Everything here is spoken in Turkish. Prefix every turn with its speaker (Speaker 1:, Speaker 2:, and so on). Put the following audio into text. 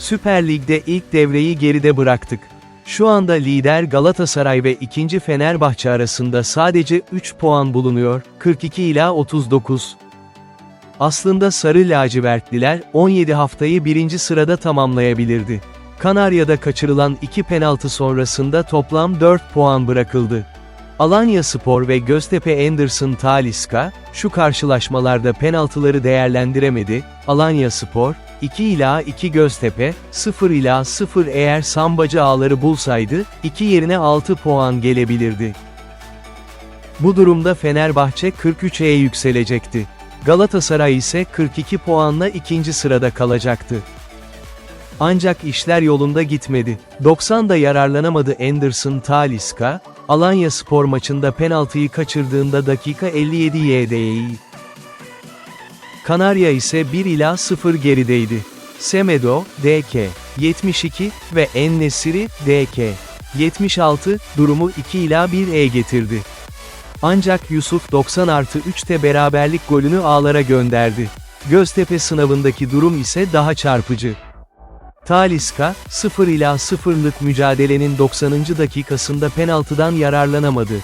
Speaker 1: Süper Lig'de ilk devreyi geride bıraktık. Şu anda lider Galatasaray ve ikinci Fenerbahçe arasında sadece 3 puan bulunuyor, 42 ila 39. Aslında sarı lacivertliler, 17 haftayı birinci sırada tamamlayabilirdi. Kanarya'da kaçırılan iki penaltı sonrasında toplam 4 puan bırakıldı. Alanya Spor ve Göztepe Anderson Taliska, şu karşılaşmalarda penaltıları değerlendiremedi, Alanya Spor, 2 ila 2 Göztepe, 0 ila 0 eğer sambacı ağları bulsaydı, 2 yerine 6 puan gelebilirdi. Bu durumda Fenerbahçe 43'e yükselecekti. Galatasaray ise 42 puanla ikinci sırada kalacaktı. Ancak işler yolunda gitmedi. 90'da yararlanamadı Anderson Taliska, Alanya spor maçında penaltıyı kaçırdığında dakika 57 YD'yi. Kanarya ise 1 ila 0 gerideydi. Semedo, DK, 72 ve Ennesiri, DK, 76, durumu 2 ila 1'e getirdi. Ancak Yusuf 90 artı 3'te beraberlik golünü ağlara gönderdi. Göztepe sınavındaki durum ise daha çarpıcı. Taliska, 0 ila 0'lık mücadelenin 90. dakikasında penaltıdan yararlanamadı.